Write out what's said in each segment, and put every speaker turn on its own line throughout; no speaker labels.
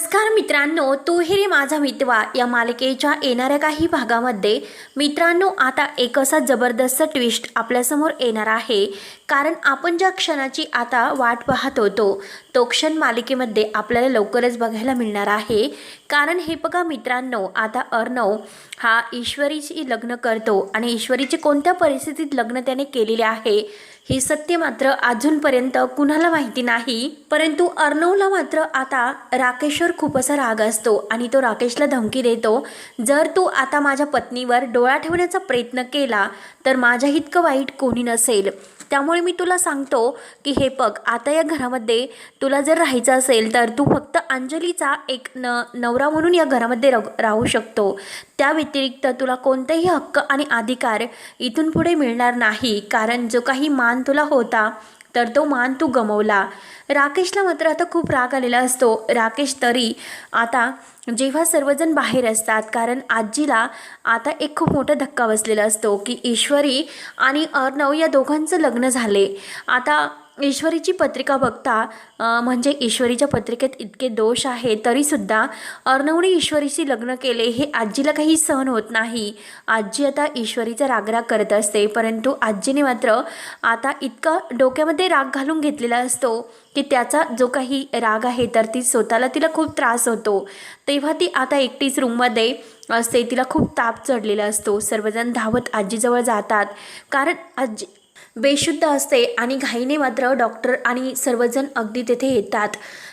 नमस्कार मित्रांनो तू ही रे माझा मितवा या मालिकेच्या येणाऱ्या काही भागामध्ये मित्रांनो आता एक असा जबरदस्त ट्विस्ट आपल्यासमोर येणार आहे. कारण आपण ज्या क्षणाची आता वाट पाहत होतो तो क्षण मालिकेमध्ये आपल्याला लवकरच बघायला मिळणार आहे. कारण हे बघा मित्रांनो आता अर्णव हा ईश्वरीची लग्न करतो आणि ईश्वरीचे कोणत्या परिस्थितीत लग्न त्याने केलेले आहे हे सत्य मात्र अजूनपर्यंत कुणाला माहिती नाही. परंतु अर्णवला मात्र आता राकेशवर खूप असा राग असतो आणि तो राकेशला धमकी देतो जर तू आता माझ्या पत्नीवर डोळा ठेवण्याचा प्रयत्न केला तर माझ्या इतकं वाईट कोणी नसेल. त्यामुळे मी तुला सांगतो की हे बघ आता या घरामध्ये तुला जर राहायचं असेल तर तू फक्त अंजलीचा एक न नवरा म्हणून या घरामध्ये रग राहू शकतो. त्या व्यतिरिक्त तुला कोणतेही हक्क आणि अधिकार इथून पुढे मिळणार नाही. कारण जो काही मान तुला होता तर तो मान तू गमवला. राकेशला मात्र आता खूप राग आलेला असतो. राकेश तरी आता जेव्हा सर्वजण बाहेर असतात कारण आजीला आता एक खूप मोठा धक्का बसलेला असतो की ईश्वरी आणि अर्णव या दोघांचं लग्न झाले. आता ईश्वरीची पत्रिका बघता म्हणजे ईश्वरीच्या पत्रिकेत इतके दोष आहे तरीसुद्धा अर्णवने ईश्वरीशी लग्न केले हे आजीला काही सहन होत नाही. आजी आता ईश्वरीचा रागराग करत असते परंतु आजीने मात्र आता इतका डोक्यामध्ये राग घालून घेतलेला असतो की त्याचा जो काही राग आहे तर ती स्वतःला तिला खूप त्रास होतो. तेव्हा ती आता एकटीच रूममध्ये असते तिला खूप ताप चढलेला असतो. सर्वजण धावत आजीजवळ जातात. कारण आजी बेशुद्ध असते आणि घाईने मात्र डॉक्टर आणि सर्वजण अगदी तेथे येतात.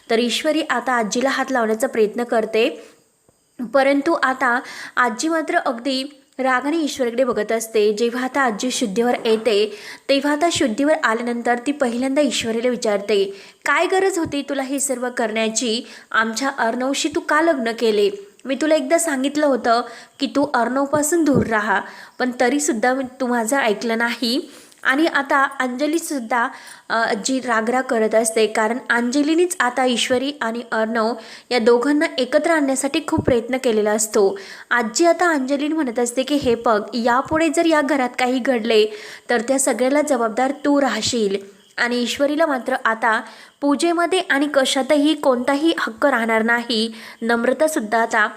तर ईश्वरी आता आजीला हात लावण्याचा प्रयत्न करते. परंतु आता आजी मात्र अगदी रागाने ईश्वरीकडे बघत असते. जेव्हा आता आजी शुद्धीवर येते तेव्हा आता शुद्धीवर आल्यानंतर ती पहिल्यांदा ईश्वरीला विचारते काय गरज होती तुला हे सर्व करण्याची? आमच्या अर्णवशी तू का लग्न केले? मी तुला एकदा सांगितलं होतं की तू अर्णवपासून दूर राहा. पण तरीसुद्धा मी तू माझं ऐकलं नाही. आणि आता अंजलीसुद्धा जी रागराग करत असते कारण अंजलीनेच आता ईश्वरी आणि अर्णव या दोघांना एकत्र आणण्यासाठी खूप प्रयत्न केलेला असतो. आजी आता अंजलीन म्हणत असते की हे बघ यापुढे जर या घरात काही घडले तर त्या सगळ्याला जबाबदार तू राहशील. आणि ईश्वरीला मात्र आता पूजेमध्ये आणि कशातही कोणताही हक्क राहणार नाही. नम्रतासुद्धा आता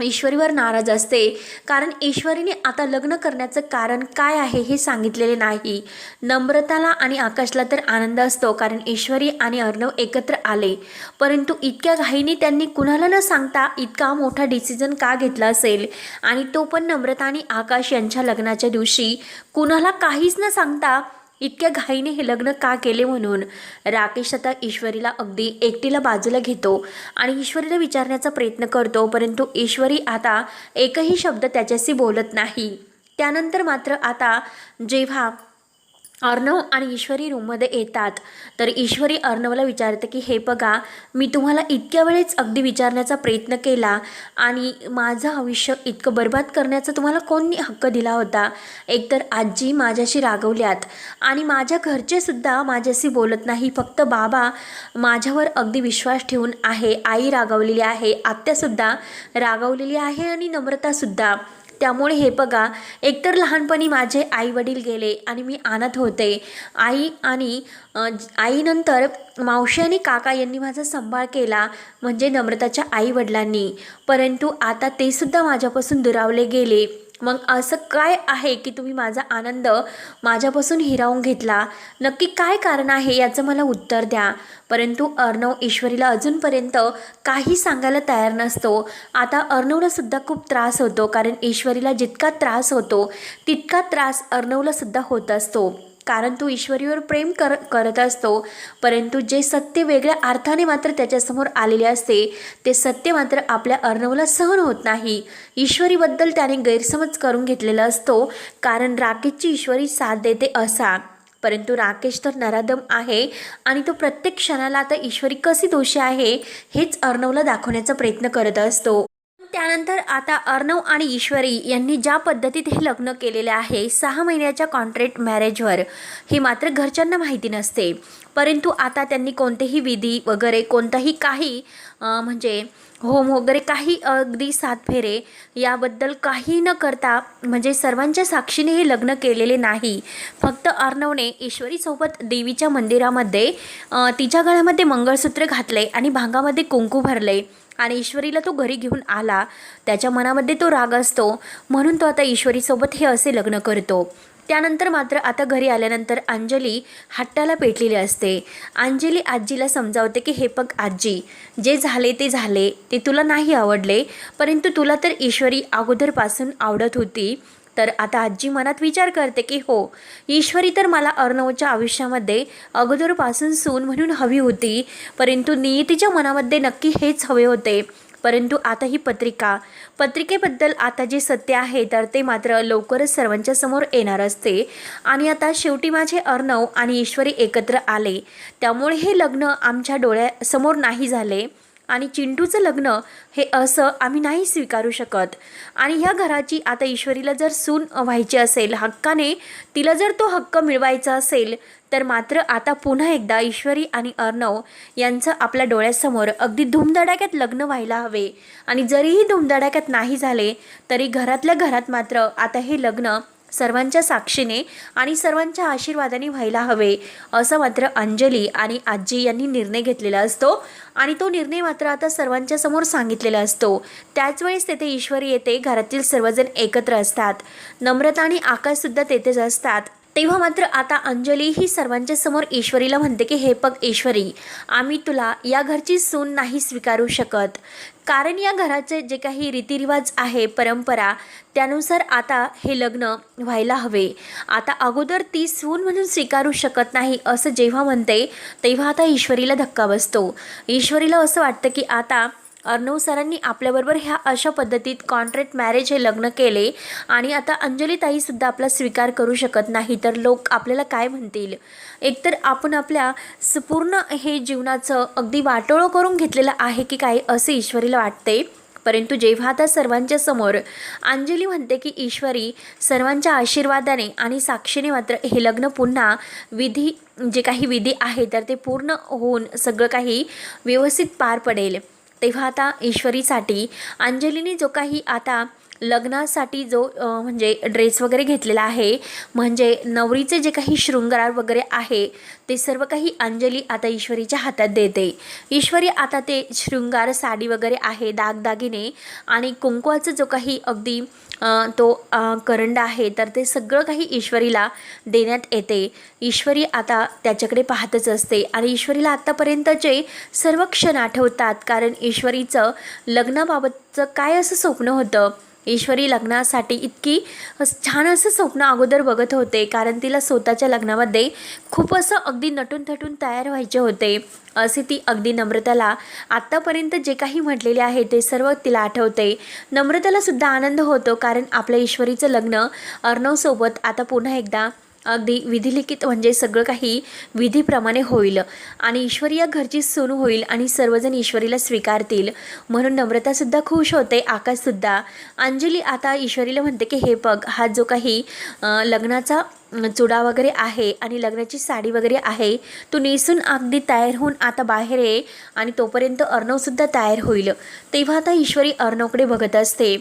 ईश्वरीवर नाराज असते. कारण ईश्वरीने आता लग्न करण्याचं कारण काय आहे हे सांगितलेले नाही. नम्रताला आणि आकाशला तर आनंद असतो कारण ईश्वरी आणि अर्णव एकत्र आले. परंतु इतक्या घाईने त्यांनी कुणाला न सांगता इतका मोठा डिसिजन का घेतला असेल? आणि तो पण नम्रता आणि आकाश यांच्या लग्नाच्या दिवशी कुणाला काहीच न सांगता इतक्या घाईने हे लग्न का केले म्हणून राकेश आता ईश्वरीला अगदी एकटीला बाजूला घेतो आणि ईश्वरीला विचारण्याचा प्रयत्न करतो परंतु ईश्वरी आता एकही शब्द त्याच्याशी बोलत नाही. त्यानंतर मात्र आता जेव्हा अर्णव आणि ईश्वरी रूममध्ये येतात. तर ईश्वरी अर्णवला विचारते की हे बघा मी तुम्हाला इतक्या वेळेस अगदी विचारण्याचा प्रयत्न केला आणि माझं आयुष्य इतकं बर्बाद करण्याचा तुम्हाला कोणी हक्क दिला होता? एकतर आजी माझ्याशी रागवल्यात आणि माझ्या घरचेसुद्धा माझ्याशी बोलत नाही. फक्त बाबा माझ्यावर अगदी विश्वास ठेवून आहे आई रागवलेली आहे आत्यासुद्धा रागवलेली आहे आणि नम्रतासुद्धा त्यामुळे हे बघा एकतर लहानपणी माझे आई वडील गेले आणि मी आणत होते. आई आणि आईनंतर मावशी आणि काका यांनी माझा सांभाळ केला म्हणजे नम्रताच्या आई वडिलांनी परंतु आता ते सुद्धा माझ्यापासून दुरावले गेले. मग असं काय आहे की तुम्ही माझा आनंद माझ्यापासून हिरावून घेतला? नक्की काय कारण आहे याचं मला उत्तर द्या. परंतु अर्णव ईश्वरीला अजूनपर्यंत काही सांगायला तयार नसतो. आता अर्णवलासुद्धा खूप त्रास होतो कारण ईश्वरीला जितका त्रास होतो तितका त्रास अर्णवलासुद्धा होत असतो. कारण तो ईश्वरीवर प्रेम कर करत असतो. परंतु जे सत्य वेगळ्या अर्थाने मात्र त्याच्यासमोर आलेले असते ते सत्य मात्र आपल्या अर्णवला सहन होत नाही. ईश्वरीबद्दल त्याने गैरसमज करून घेतलेला असतो कारण राकेशची ईश्वरी साथ देते असा. परंतु राकेश तर नराधम आहे आणि तो प्रत्येक क्षणाला आता ईश्वरी कशी दोषी आहे हेच अर्णवला दाखवण्याचा प्रयत्न करत असतो. त्यानंतर आता अर्णव आणि ईश्वरी यांनी ज्या पद्धतीत हे लग्न केलेले आहे सहा महिन्याच्या कॉन्ट्रॅक्ट मॅरेजवर हे मात्र घरच्यांना माहिती नसते. परंतु आता त्यांनी कोणतेही विधी वगैरे कोणताही काही म्हणजे होम वगैरे काही अगदी सात फेरे याबद्दल काही न करता म्हणजे सर्वांच्या साक्षीने हे लग्न केलेले नाही. फक्त अर्णवने ईश्वरीसोबत देवीच्या मंदिरामध्ये तिच्या गळ्यामध्ये मंगळसूत्र घातले आणि भांगामध्ये कुंकू भरले. आणि ईश्वरीला तो घरी घेऊन आला. त्याच्या मनामध्ये तो राग असतो. म्हणून तो आता ईश्वरीसोबत हे असे लग्न करतो. त्यानंतर मात्र आता घरी आल्यानंतर अंजली हट्टाला पेटलेली असते. अंजली आजीला समजावते की हे बघ आजी जे झाले ते झाले. ते तुला नाही आवडले. परंतु तुला तर ईश्वरी अगोदरपासून आवडत होती. तर आता आजी मनात विचार करते की हो ईश्वरी तर मला अर्णवच्या आयुष्यामध्ये अगोदरपासून सून म्हणून हवी होती परंतु नियतीच्या मनामध्ये नक्की हेच हवे होते. परंतु आता ही पत्रिका पत्रिकेबद्दल आता जे सत्य आहे तर ते मात्र लवकरच सर्वांच्या समोर येणार असते. आणि आता शेवटी माझे अर्णव आणि ईश्वरी एकत्र आले. त्यामुळे हे लग्न आमच्या डोळ्यासमोर नाही झाले. आणि चिंटूचं लग्न हे असं आम्ही नाही स्वीकारू शकत. आणि ह्या घराची आता ईश्वरीला जर सून व्हायची असेल हक्काने तिला जर तो हक्क मिळवायचा असेल तर मात्र आता पुन्हा एकदा ईश्वरी आणि अर्णव यांचं आपल्या डोळ्यासमोर अगदी धूमधडाक्यात लग्न व्हायला हवे. आणि जरीही धूमधडाक्यात नाही झाले तरी घरातल्या घरात मात्र आता हे लग्न सर्वांच्या साक्षीने आणि सर्वांच्या आशीर्वादाने व्हायला हवे असं मात्र अंजली आणि आजी यांनी निर्णय घेतलेला असतो. आणि तो निर्णय मात्र आता सर्वांच्या समोर सांगितलेला असतो. त्याच वेळेस तेथे ईश्वरी येते. घरातील सर्वजण एकत्र असतात. नम्रता आणि आकाशसुद्धा तेथेच असतात. तेव्हा मात्र आता अंजली ही सर्वांच्या समोर ईश्वरीला म्हणते की हे बघ ईश्वरी आम्ही तुला या घरची सून नाही स्वीकारू शकत. कारण या घराचे जे काही रीतिरिवाज आहे परंपरा त्यानुसार आता हे लग्न व्हायला हवे. आता अगोदर ती सून म्हणून स्वीकारू शकत नाही असं जेव्हा म्हणते तेव्हा आता ईश्वरीला धक्का बसतो. ईश्वरीला असं वाटतं की आता अर्णव सरांनी आपल्याबरोबर ह्या अशा पद्धतीत कॉन्ट्रॅक्ट मॅरेज हे लग्न केले आणि आता अंजली ताईसुद्धा आपला स्वीकार करू शकत नाही. तर लोक आपल्याला काय म्हणतील? एकतर आपण आपल्या स- पूर्ण हे जीवनाचं अगदी वाटोळं करून घेतलेलं आहे की काय असे ईश्वरीला वाटते परंतु जेव्हा आता सर्वांच्या समोर अंजली म्हणते की ईश्वरी सर्वांच्या आशीर्वादाने आणि साक्षीने मात्र हे लग्न पुन्हा विधी जे काही विधी आहे तर ते पूर्ण होऊन सगळं काही व्यवस्थित पार पडेल. तेव्हा आता ईश्वरीसाठी अंजलीने जो काही आता लग्नासाठी जो म्हणजे ड्रेस वगैरे घेतलेला आहे म्हणजे नवरीचे जे काही शृंगार वगैरे आहे ते सर्व काही अंजली आता ईश्वरीच्या हातात देते. ईश्वरी आता ते शृंगार साडी वगैरे आहे दागदागिने आणि कुंकुवाचं जो काही अगदी तो करंड आहे तर ते सगळं काही ईश्वरीला देण्यात येते. ईश्वरी आता त्याच्याकडे पाहतच असते आणि ईश्वरीला आत्तापर्यंतचे सर्व क्षण आठवतात कारण ईश्वरीचं लग्नाबाबतचं काय असं स्वप्न होतं ईश्वरी लग्नासाठी इतकी छान असं स्वप्न अगोदर बघत होते कारण तिला स्वतःच्या लग्नामध्ये खूप असं अगदी नटून थटून तयार व्हायचे होते. असे ती अगदी नम्रताला आत्तापर्यंत जे काही म्हटलेले आहे ते सर्व तिला आठवते. नम्रताला सुद्धा आनंद होतो कारण आपल्या ईश्वरीचं लग्न अर्णवसोबत आता पुन्हा एकदा अगदी विधिलिखित म्हणजे सगळं काही विधीप्रमाणे होईल. आणि ईश्वरी या घरची सून होईल आणि सर्वजण ईश्वरीला स्वीकारतील. म्हणून नम्रतासुद्धा खुश होते आकाशसुद्धा अंजली आता ईश्वरीला म्हणते की हे बघ हा जो काही लग्नाचा चुडा वगैरे आहे आणि लग्नाची साडी वगैरे आहे तो नेसून अगदी तयार होऊन आता बाहेर ये आणि तोपर्यंत अर्णवसुद्धा तयार होईल. तेव्हा आता ईश्वरी अर्णवकडे बघत असते.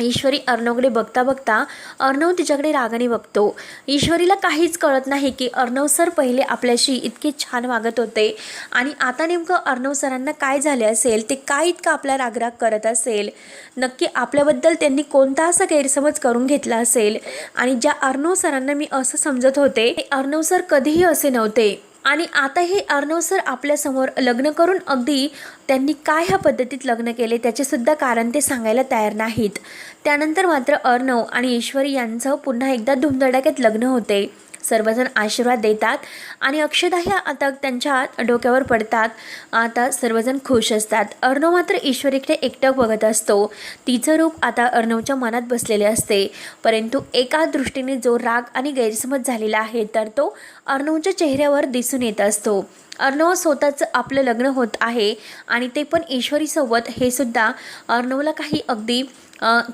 ईश्वरी अर्णवकडे बघता बघता अर्णव तिच्याकडे रागाने बघतो. ईश्वरीला काहीच कळत नाही की अर्णव सर पहिले आपल्याशी इतके छान वागत होते. आणि आता नेमकं अर्णव सरांना काय झाले असेल ते काय इतकं आपला रागराग करत असेल? नक्की आपल्याबद्दल त्यांनी कोणता असा गैरसमज करून घेतला असेल? आणि ज्या अर्णव सरांना मी असं समजत होते ते अर्णव सर कधीही असे नव्हते. आणि आता हे अर्णव सर आपल्यासमोर लग्न करून अगदी त्यांनी काय ह्या पद्धतीत लग्न केले त्याचेसुद्धा कारण ते सांगायला तयार नाहीत. त्यानंतर मात्र अर्णव आणि ईश्वरी यांचं पुन्हा एकदा धुमधडाक्यात लग्न होते. सर्वजण आशीर्वाद देतात आणि अक्षदा ह्या आता त्यांच्या डोक्यावर पडतात. आता सर्वजण खुश असतात. अर्णव मात्र ईश्वरीकडे एकटक बघत असतो. तिचं रूप आता अर्णवच्या मनात बसलेले असते. परंतु एका दृष्टीने जो राग आणि गैरसमज झालेला आहे तर तो अर्णवच्या चेहऱ्यावर दिसून येत असतो. अर्णव स्वतःचं आपलं लग्न होत आहे आणि ते पण ईश्वरीसोबत. हे सुद्धा अर्णवला काही अगदी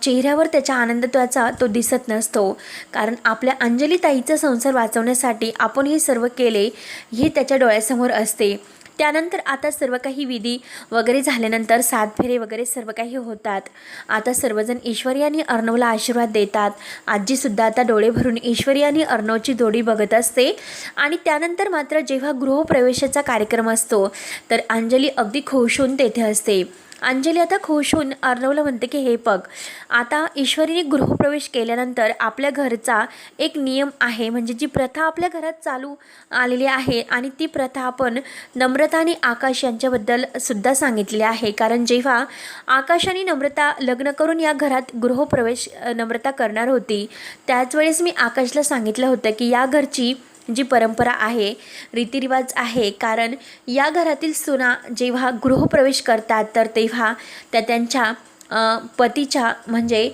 चेहऱ्यावर त्याच्या आनंदत्वाचा तो दिसत नसतो. कारण आपल्या अंजली ताईचा संसार वाचवण्यासाठी आपण हे सर्व केले हे त्याच्या डोळ्यासमोर असते. त्यानंतर आता सर्व काही विधी वगैरे झाल्यानंतर सात फेरे वगैरे सर्व काही होतात. आता सर्वजण ईश्वरी आणि अर्णवला आशीर्वाद देतात. आजीसुद्धा आता डोळे भरून ईश्वरी आणि अर्णवची जोडी बघत असते. आणि त्यानंतर मात्र जेव्हा गृहप्रवेशाचा कार्यक्रम असतो तर अंजली अगदी खुश होऊन तेथे असते. अंजली आता खुश होऊन अर्णवला म्हणते की हे बघ आता ईश्वरीने गृहप्रवेश केल्यानंतर आपल्या घरचा एक नियम आहे. म्हणजे जी प्रथा आपल्या घरात चालू आलेली आहे आणि ती प्रथा आपण नम्रता आणि आकाश यांच्याबद्दल सुद्धा सांगितली आहे. कारण जेव्हा आकाश आणि नम्रता लग्न करून या घरात गृहप्रवेश नम्रता करणार होती त्याच वेळेस मी आकाशला सांगितलं होतं की या घरची जी परंपरा आहे रीतिरिवाज आहे कारण या घरातील सुना जेव्हा गृहप्रवेश करतात तर तेव्हा त्या त्यांच्या पतीच्या म्हणजे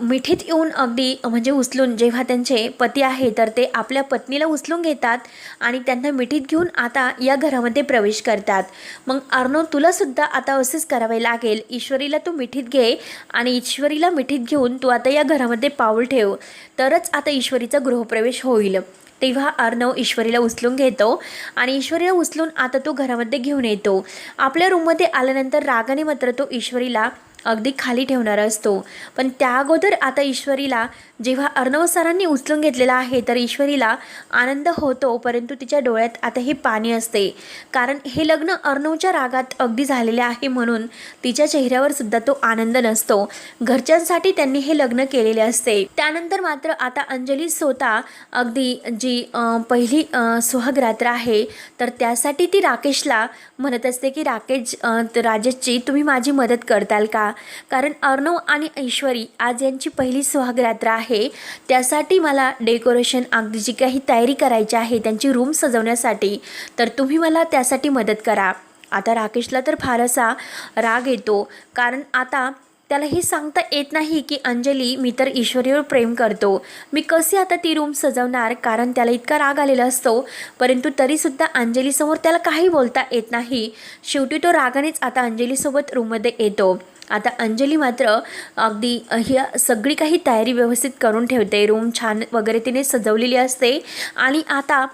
मिठीत येऊन अगदी म्हणजे उचलून जेव्हा त्यांचे पती आहे तर ते आपल्या पत्नीला उचलून घेतात आणि त्यांना मिठीत घेऊन आता या घरामध्ये प्रवेश करतात. मग अर्णव तुलासुद्धा आता असंच करावे लागेल. ईश्वरीला तू मिठीत घे आणि ईश्वरीला मिठीत घेऊन तू आता या घरामध्ये पाऊल ठेव. तरच आता ईश्वरीचा गृहप्रवेश होईल. तेव्हा अर्णव ईश्वरीला उचलून घेतो आणि ईश्वरीला उचलून आता तो घरामध्ये घेऊन येतो. आपल्या रूममध्ये आल्यानंतर रागाने मात्र तो ईश्वरीला अगदी खाली ठेवणारा असतो. पण त्या अगोदर आता ईश्वरीला जेव्हा अर्णव सरांनी उचलून घेतलेला आहे तर ईश्वरीला आनंद होतो परंतु तिच्या डोळ्यात आता हे पाणी असते. कारण हे लग्न अर्णवच्या रागात अगदी झालेले आहे म्हणून तिच्या चेहऱ्यावर सुद्धा तो आनंद नसतो. घरच्यांसाठी त्यांनी हे लग्न केलेले असते. त्यानंतर मात्र आता अंजली स्वतः अगदी जी पहिली सुहग्रात्र सुहागरात्र आहे तर त्यासाठी ती राकेशला म्हणत असते की राकेश राजेशची तुम्ही माझी मदत करताल का? कारण अर्णव आणि ऐश्वरी आज यांची पहिली सुहागरात्र आहे. त्यासाठी मला डेकोरेशन अगदी जी काही तयारी करायची आहे त्यांची रूम सजवण्यासाठी तर तुम्ही मला त्यासाठी मदत करा. आता राकेशला तर फार असा राग येतो कारण आता त्याला हे सांगता येत नाही की अंजली मी तर ईश्वरीवर प्रेम करतो. मी कशी आता ती रूम सजवणार? कारण त्याला इतका राग आलेला असतो. परंतु तरीसुद्धा अंजलीसमोर त्याला काही बोलता येत नाही. शेवटी तो रागानेच आता अंजलीसोबत रूममध्ये येतो. आता अंजली मात्र अगदी ही सगळी काही तयारी व्यवस्थित करून ठेवते. रूम छान वगैरे तिने सजवलेली असते. आणि आता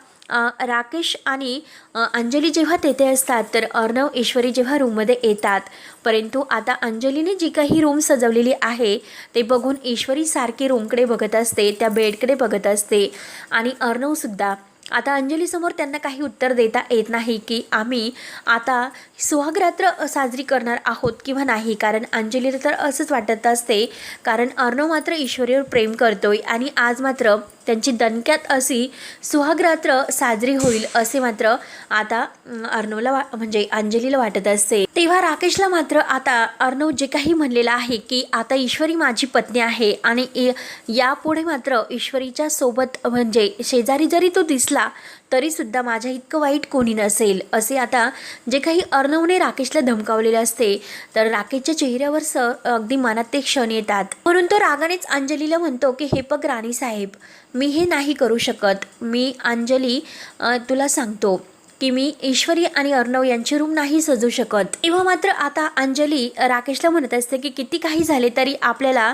राकेश आणि अंजली जेव्हा तेथे असतात तर अर्णव ईश्वरी जेव्हा रूममध्ये येतात. परंतु आता अंजलीने जी काही रूम सजवलेली आहे ते बघून ईश्वरी सारखी रूमकडे बघत असते त्या बेडकडे बघत असते. आणि अर्णवसुद्धा आता अंजलीसमोर त्यांना काही उत्तर देता येत नाही की आम्ही आता सुहागरात्र साजरी करणार आहोत किंवा नाही. कारण अंजलीला तर असंच वाटत असते. कारण अर्णव मात्र ईश्वरीवर प्रेम करतोय आणि आज मात्र त्यांची दणक्यात अशी सुहागरात्र साजरी होईल असे मात्र आता अर्णवला वा म्हणजे अंजलीला वाटत असते. तेव्हा राकेशला मात्र आता अर्णव जे काही म्हणलेलं आहे की आता ईश्वरी माझी पत्नी आहे आणि यापुढे मात्र ईश्वरीच्या सोबत म्हणजे शेजारी जरी तो दिसला तरी सुद्धा माझ्या इतकं वाईट कोणी नसेल असे आता जे काही अर्णवने राकेशला धमकावलेले असते तर राकेशच्या चेहऱ्यावर स अगदी मनात ते क्षण येतात. म्हणून तो रागानेच अंजलीला म्हणतो की हे पग राणी साहेब मी हे नाही करू शकत. मी अंजली तुला सांगतो की मी ईश्वरी आणि अर्णव यांची रूम नाही सजू शकत. तेव्हा मात्र आता अंजली राकेशला म्हणत असते की किती काही झाले तरी आपल्याला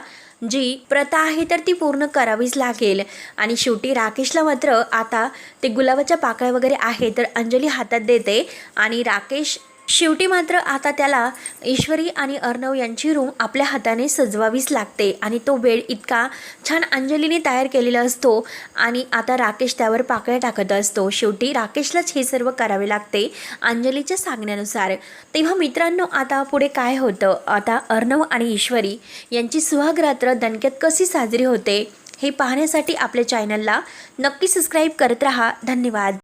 जी प्रथा आहे तर ती पूर्ण करावीच लागेल. आणि शेवटी राकेशला मात्र आता ते गुलाबाच्या पाकळ्या वगैरे आहे तर अंजली हातात देते आणि राकेश शेवटी मात्र आता त्याला ईश्वरी आणि अर्णव यांची रूम आपल्या हाताने सजवावीच लागते. आणि तो बेड इतका छान अंजलीने तयार केलेला असतो आणि आता राकेश त्यावर पाकळ्या टाकत असतो. शेवटी राकेशलाच हे सर्व करावे लागते अंजलीच्या सांगण्यानुसार. तेव्हा मित्रांनो आता पुढे काय होतं? आता अर्णव आणि ईश्वरी यांची सुहागरात्र दणक्यात कशी साजरी होते? हे पाहण्यासाठी आपल्या चॅनलला नक्की सबस्क्राईब करत राहा. धन्यवाद.